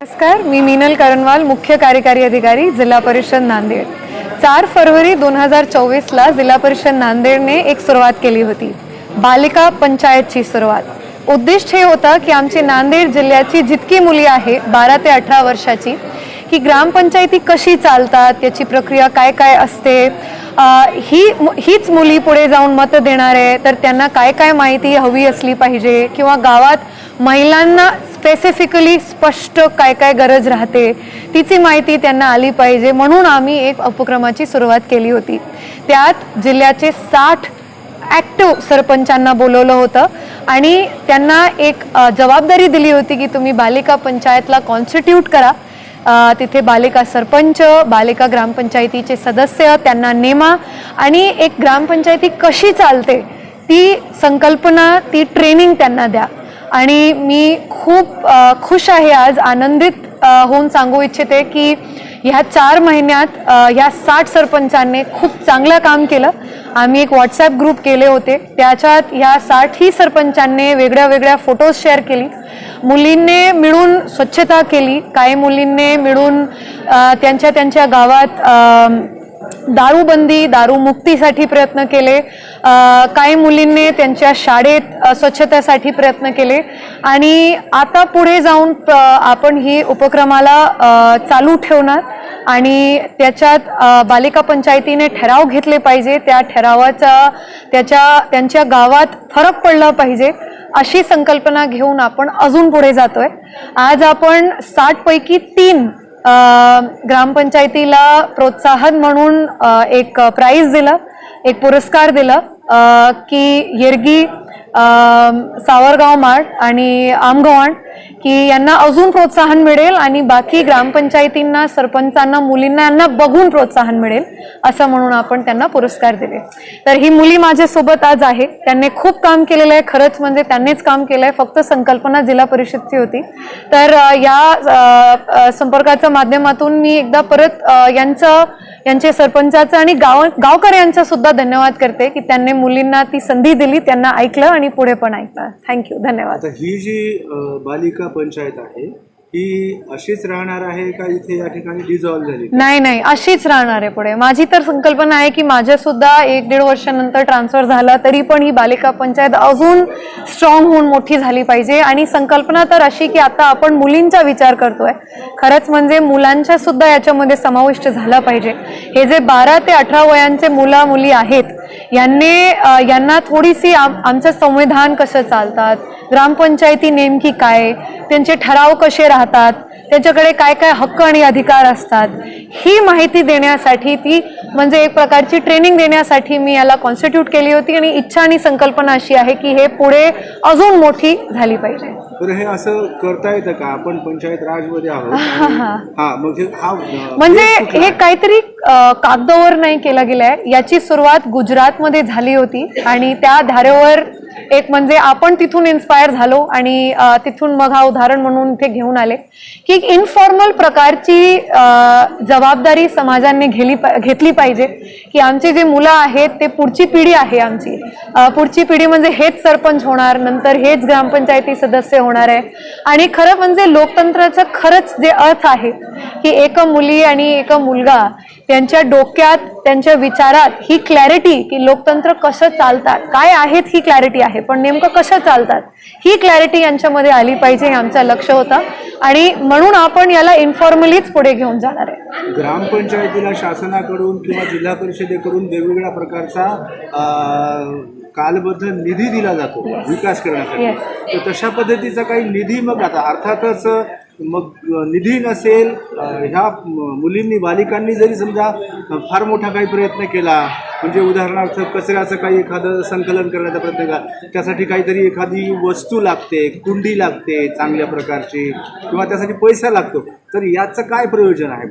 नमस्कार मी मीनल करणवाल मुख्य कार्यकारी अधिकारी जिल्हा परिषद नांदेड. चार फरवरी दोन हजार चोवीसला जिल्हा परिषद नांदेडने एक सुरुवात केली होती. बालिका पंचायतची सुरुवात. उद्दिष्ट हे होतं की आमची नांदेड जिल्ह्याची जितकी मुली आहे बारा ते अठरा वर्षाची की ग्रामपंचायती कशी चालतात त्याची प्रक्रिया काय काय असते ही हीच मुली पुढे जाऊन मतं देणार आहे तर त्यांना काय काय माहिती हवी असली पाहिजे किंवा गावात महिलांना स्पेसिफिकली स्पष्ट काय काय गरज राहते तिची माहिती त्यांना आली पाहिजे म्हणून आम्ही एक उपक्रमाची सुरुवात केली होती. त्यात जिल्ह्याचे साठ ॲक्टिव सरपंचांना बोलवलं होतं आणि त्यांना एक जबाबदारी दिली होती की तुम्ही बालिका पंचायतला कॉन्स्टिट्यूट करा. तिथे बालिका सरपंच बालिका ग्रामपंचायतीचे सदस्य त्यांना नेमा आणि एक ग्रामपंचायती कशी चालते ती संकल्पना ती ट्रेनिंग त्यांना द्या. आणि मी खूप खुश आहे आज आनंदित होऊन सांगू इच्छिते की ह्या चार महिन्यात ह्या साठ सरपंचांनी खूप चांगलं काम केलं. आम्ही एक व्हॉट्सॲप ग्रुप केले होते. त्याच्यात ह्या साठही सरपंचांनी वेगळ्या वेगळ्या फोटोज शेअर केली. मुलींनी मिळून स्वच्छता केली. काही मुलींनी मिळून त्यांच्या त्यांच्या गावात दारूबंदी दारूमुक्तीसाठी प्रयत्न केले. काही मुलींनी त्यांच्या शाळेत स्वच्छतेसाठी प्रयत्न केले. आणि आता पुढे जाऊन प- आपण ही उपक्रमाला चालू ठेवणार. आणि त्याच्यात बालिका पंचायतीने ठराव घेतले पाहिजे. त्या ठरावाचा त्याच्या त्यांच्या गावात फरक पडला पाहिजे अशी संकल्पना घेऊन आपण अजून पुढे जातोय. आज आपण साठपैकी तीन ग्रामपंचायतीला प्रोत्साहन म्हणून एक प्राईज दिलं एक पुरस्कार दिला. की येरगी सावरगाव माड आणि आमगव्हाण की यांना अजून प्रोत्साहन मिळेल आणि बाकी ग्रामपंचायतींना सरपंचांना मुलींना यांना बघून प्रोत्साहन मिळेल असं म्हणून आपण त्यांना पुरस्कार दिले. तर ही मुली माझ्यासोबत आज आहे त्यांनी खूप काम केलेलं आहे. खरंच म्हणजे त्यांनीच काम केलं आहे फक्त संकल्पना जिल्हा परिषदची होती. तर या संपर्काच्या माध्यमातून मी एकदा परत यांचं यांचे सरपंचाचं आणि गाव गावकऱ्यांचा सुद्धा धन्यवाद करते की त्यांनी मुलींना ती संधी दिली त्यांना ऐकलं आणि पुढे पण ऐकलं. थँक्यू धन्यवाद. ही जी बालिका पंचायत आहे ही अशीच राहणार आहे का इथे या ठिकाणी डिझॉल्व्ह झाली? नाही नाही अशीच राहणार आहे पुढे. माझी तर संकल्पना आहे की माझ्या सुद्धा एक दीड वर्षानंतर ट्रान्सफर झाला तरी पण ही बालिका पंचायत अजून स्ट्रॉंग होऊन मोठी झाली पाहिजे. आणि संकल्पना तर अशी की आता आपण मुलींचा विचार करतोय. खरंच म्हणजे मुलांच्या सुद्धा याच्यामध्ये समाविष्ट झाला पाहिजे. हे जे बारा ते अठरा वयांचे मुला मुली आहेत यांनी यांना थोडीशी आम आमचं संविधान कसं चालतात? ग्रामपंचायती नेमकी काय? त्यांचे ठराव कसे राहतात? त्यांच्याकडे काय काय हक्क आणि अधिकार असतात? ही माहिती देण्यासाठी ती म्हणजे एक प्रकारची ट्रेनिंग देण्यासाठी मी याला कॉन्स्टिट्यूट केली होती आणि इच्छा आणि संकल्पना अशी आहे की हे पुढे अजून मोठी झाली पाहिजे. तर हे असं करता येतं का? आपण पंचायत राजमध्ये आहोत. म्हणजे हे? काहीतरी कागदावर नाही केला गेलाय याची सुरुवात गुजरातमध्ये झाली होती आणि त्या धारेवर एक म्हणजे आपण तिथून इन्स्पायर झालो आणि तिथून मग हा उदाहरण म्हणून इथे घेऊन आले की एक इनफॉर्मल प्रकारची जबाबदारी समाजाने घेली घेतली पाहिजे की आमची जे मुलं आहेत ते पुढची पिढी आहे आमची. पुढची पिढी म्हणजे हेच सरपंच होणार नंतर हेच ग्रामपंचायती सदस्य होणार आहे. आणि खरं म्हणजे लोकतंत्राचं खरंच जे अर्थ आहे की एक मुली आणि एक मुलगा त्यांच्या डोक्यात त्यांच्या विचारात ही क्लॅरिटी की लोकतंत्र कसं चालतात काय आहेत ही क्लॅरिटी आहे पण नेमकं कसं चालतात? ही क्लॅरिटी यांच्यामध्ये आली पाहिजे हे आमचं लक्ष होतं. आणि म्हणून आपण याला इन्फॉर्मलीच पुढे घेऊन जाणार आहे. ग्रामपंचायतीला शासनाकडून किंवा जिल्हा परिषदेकडून वेगवेगळ्या प्रकारचा कालबद्ध निधी दिला जातो विकास करण्यासाठी. तर तशा पद्धतीचा काही निधी मग आता अर्थातच मग निधी नसेल ह्या मुलींनी बालिकांनी जरी समजा फार मोठा काही प्रयत्न केला म्हणजे उदाहरणार्थ कचऱ्याचं काही एखादं संकलन करण्याचा प्रयत्न केला त्यासाठी काहीतरी एखादी वस्तू लागते कुंडी लागते चांगल्या प्रकारची किंवा त्यासाठी पैसा लागतो तर याचं काय प्रयोजन आहे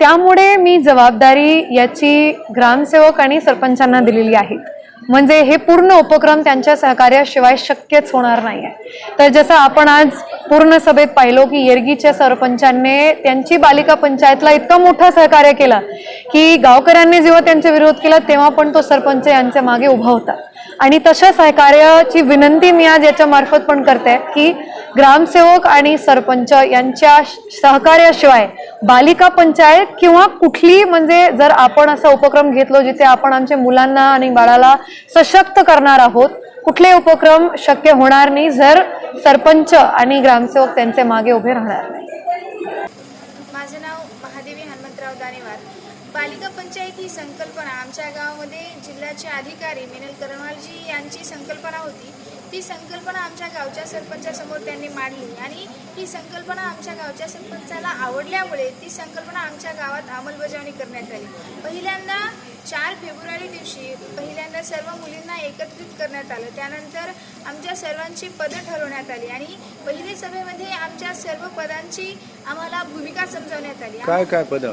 त्यामुळे मी जबाबदारी याची ग्रामसेवक आणि सरपंचांना दिलेली आहे. म्हणजे हे पूर्ण उपक्रम त्यांच्या सहकार्याशिवाय शक्यच होणार नाही आहे तर जसं आपण आज पूर्ण सभेत पाहिलो की येरगीच्या सरपंचांनी त्यांची बालिका पंचायतला इतकं मोठं सहकार्य केलं की गावकऱ्यांनी जेव्हा त्यांचा विरोध केला तेव्हा पण तो सरपंच यांच्या मागे उभा होता. आणि तशा सहकार्याची विनंती मी आज याच्यामार्फत पण करते की ग्रामसेवक आणि सरपंच यांच्या सहकार्याशिवाय बालिका पंचायत किंवा कुठली म्हणजे जर आपण असा उपक्रम घेतलो जिथे आपण आमच्या मुलांना आणि बाळाला सशक्त करणार आहोत कुठले उपक्रम शक्य होणार नाही जर सरपंच आणि ग्रामसेवक त्यांचे मागे उभे राहणार नाही. माझं नाव महादेवी हनुमंतराव दानेवार. बालिका पंचायत ही संकल्पना आमच्या गावामध्ये जिल्ह्याचे अधिकारी मिनल करणवालजी यांची संकल्पना होती. ती संकल्पना आमच्या गावच्या सरपंचासमोर त्यांनी मांडली. आणि ही संकल्पना आमच्या गावच्या सरपंचाला आवडल्यामुळे ती संकल्पना आमच्या गावात अंमलबजावणी करण्यात आली. पहिल्यांदा चार फेब्रुवारी दिवशी पहिल्यांदा सर्व मुलींना एकत्रित करण्यात आलं. त्यानंतर आमच्या सर्वांची पदं ठरवण्यात आली आणि पहिल्या सभेमध्ये आमच्या सर्व पदांची आम्हाला भूमिका समजवण्यात आली. काय काय पदं?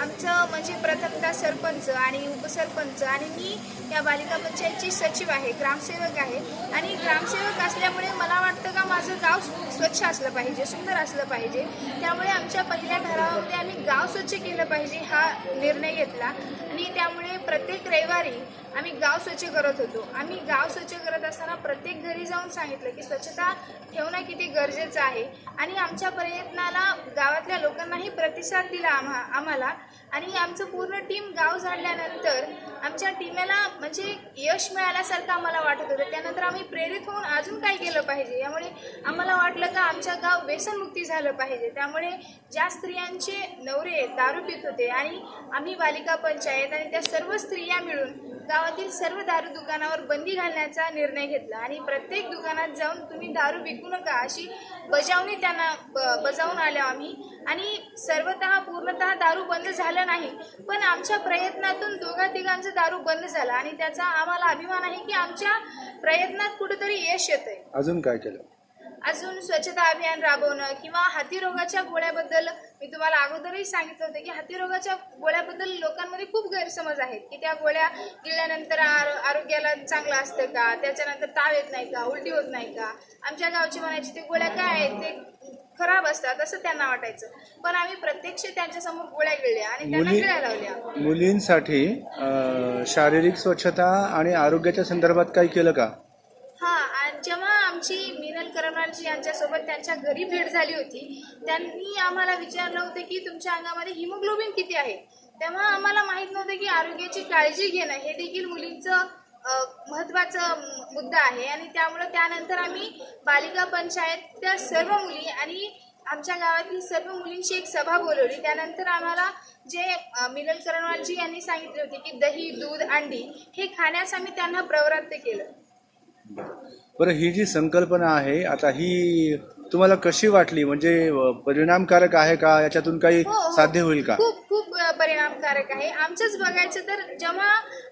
आमचं म्हणजे प्रथमतः सरपंच आणि उपसरपंच आणि मी या बालिका पंचायतची सचिव आहे ग्रामसेवक आहे. आणि ग्रामसेवक असल्यामुळे मला वाटतं का माझं गाव स्वच्छ असलं पाहिजे सुंदर असलं पाहिजे. त्यामुळे आमच्या पहिल्या ठरावामध्ये आम्ही गाव स्वच्छ केलं पाहिजे हा निर्णय घेतला. आणि त्यामुळे प्रत्येक रविवारी आम्ही गाव स्वच्छ करत होतो. आम्ही गाव स्वच्छ करत असताना प्रत्येक घरी जाऊन सांगितलं की स्वच्छता ठेवणं किती गरजेचं आहे. आणि आमच्या प्रयत्नाला गावातल्या लोकांनाही प्रतिसाद दिला आम्हा आम्हाला. आणि आमचं पूर्ण टीम गाव झाडल्यानंतर आमच्या टीमेला म्हणजे यश मिळाल्यासारखं आम्हाला वाटत होतं. त्यानंतर आम्ही प्रेरित होऊन अजून काय केलं पाहिजे? यामुळे आम्हाला वाटलं का आमच्या गाव व्यसनमुक्ती झालं पाहिजे. त्यामुळे ज्या स्त्रियांचे नवरे दारू पित होते आणि आम्ही बालिका पंचायत आणि त्या सर्व स्त्रिया मिळून गावातील सर्व दारू दुकानावर बंदी घालण्याचा निर्णय घेतला. आणि प्रत्येक दुकानात जाऊन तुम्ही दारू विकू नका अशी बजावणी त्यांना ब- बजावून आल्या आम्ही. आणि सर्वतः पूर्णतः दारू बंद झालं नाही. पण आमच्या प्रयत्नातून दोघा तिघांचं दारू बंद झाला आणि त्याचा आम्हाला अभिमान आहे की आमच्या प्रयत्नात कुठेतरी यश येतंय. अजून काय केलं? अजून स्वच्छता अभियान राबवणं किंवा हातीरोगाच्या गोळ्याबद्दल मी तुम्हाला अगोदरही सांगितलं होतं की हातीरोगाच्या गोळ्याबद्दल लोकांमध्ये खूप गैरसमज आहेत की त्या गोळ्या गिळल्यानंतर आरो आरोग्याला चांगलं असतं का? त्याच्यानंतर ताव येत नाही का? उलटी होत नाही का? आमच्या गावचे म्हणायचे ते गोळ्या काय आहेत? ते खराब असतात असं त्यांना वाटायचं. पण आम्ही प्रत्यक्ष त्यांच्यासमोर गोळ्या गिळल्या आणि त्यांना मुली गिळ्या लावल्या. मुलींसाठी अं, शारीरिक स्वच्छता आणि आरोग्याच्या संदर्भात काही केलं का? हा आणि जेव्हा आमची मिनल करमलालजी यांच्यासोबत त्यांच्या घरी भेट झाली होती त्यांनी आम्हाला विचारलं होतं की तुमच्या अंगामध्ये हिमोग्लोबिन किती आहे? तेव्हा आम्हाला माहीत नव्हतं की आरोग्याची काळजी घेणं हे देखील मुलींचं महत्त्वाचं मुद्दा आहे. आणि त्यामुळं त्यानंतर आम्ही बालिका पंचायत त्या सर्व मुली आणि आमच्या गावातील सर्व मुलींची एक सभा बोलवली. त्यानंतर आम्हाला जे मिलन मिनल करणवालजी यांनी सांगितले होते की दही दूध अंडी हे खाण्यास आम्ही त्यांना प्रवृत्त केलं. बरं ही जी संकल्पना आहे आता ही तुम्हाला कशी वाटली? म्हणजे परिणामकारक आहे का? याच्यातून काही हो, हो. साध्य होईल का? खूप खूप अ, परिणामकारक आहे. आमचंच बघायचं तर जेव्हा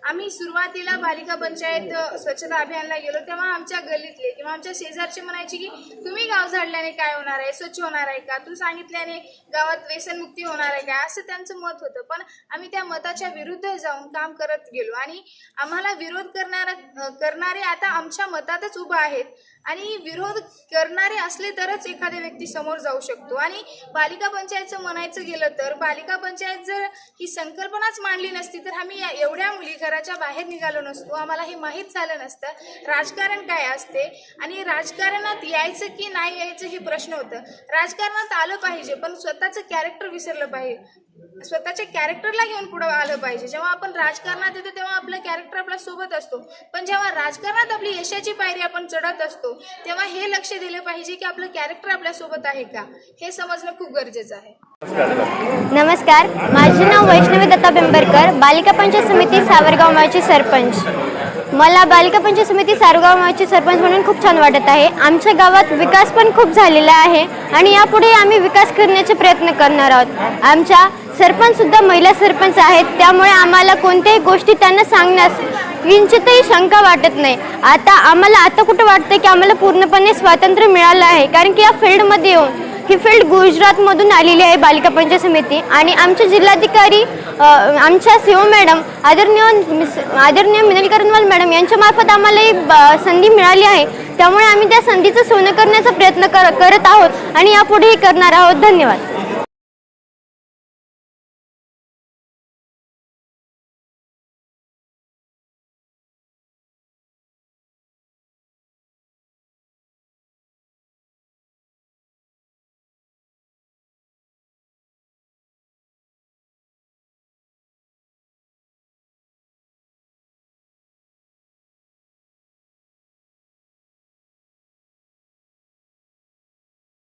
आम्ही सुरुवातीला बालिका पंचायत अ, स्वच्छता अभियानला गेलो तेव्हा आमच्या गल्लीतले किंवा आमच्या शेजारचे म्हणायचे की तुम्ही गाव झाडल्याने काय होणार आहे? स्वच्छ होणार आहे का? तू सांगितल्याने गावात व्यसनमुक्ती होणार आहे का? असं त्यांचं मत होतं. पण आम्ही त्या मताच्या विरुद्ध जाऊन काम करत गेलो आणि आम्हाला विरोध करणारा अ, करणारे आता आमच्या मतातच उभा आहेत. आणि विरोध करणारे असले तरच एखाद्या व्यक्ती समोर जाऊ शकतो. आणि पालिका पंचायतचं म्हणायचं गेलं तर पालिका पंचायत जर ही संकल्पनाच मांडली नसती तर आम्ही एवढ्या मुली घराच्या बाहेर निघालो नसतो. आम्हाला हे माहीत झालं नसतं. राजकारण काय असते? आणि राजकारणात यायचं की नाही यायचं हे प्रश्न होतं. राजकारणात आलं पाहिजे पण स्वतःचं कॅरेक्टर विसरलं पाहिजे. स्वतःच्या कॅरेक्टरला घेऊन पुढं आलं पाहिजे. जेव्हा आपण राजकारणात येतो तेव्हा आपलं कॅरेक्टर आपल्यासोबत असतो. पण जेव्हा राजकारणात आपली यशाची पायरी आपण चढत असतो तेव्हा हे लक्ष दिलं पाहिजे की आपलं कॅरेक्टर आपल्यासोबत आहे का? हे समजणं खूप गरजेचं आहे. नमस्कार. माझे नाव वैष्णवी दत्ता बेंबरकर बालिका पंचायत समिती सावरगाव माळची सरपंच. मला बालिका पंचायत समिती सावरगाव माळची सरपंच म्हणून खूप छान वाटत आहे. आमच्या गावात विकास पण खूप झालेला आहे आणि यापुढे आम्ही विकास करण्याचे प्रयत्न करणार आहोत. आमच्या सरपंच सुद्धा महिला सरपंच आहेत. त्यामुळे आम्हाला कोणत्याही गोष्टी त्यांना सांगण्यास किंचितही शंका वाटत नाही. आता आम्हाला आता कुठं वाटतं की आम्हाला पूर्णपणे स्वातंत्र्य मिळालं आहे? कारण की या फील्डमध्ये येऊन ही फील्ड गुजरातमधून आलेली आहे बालिका पंचायत समिती. आणि आमचे जिल्हाधिकारी आमच्या सीओ मॅडम आदरणीय मिस आदरणीय मिनल करनवाल मॅडम यांच्यामार्फत आम्हाला ही ब- संधी मिळाली आहे. त्यामुळे आम्ही त्या संधीचं सोनं करण्याचा प्रयत्न कर करत आहोत आणि यापुढेही करणार आहोत. धन्यवाद.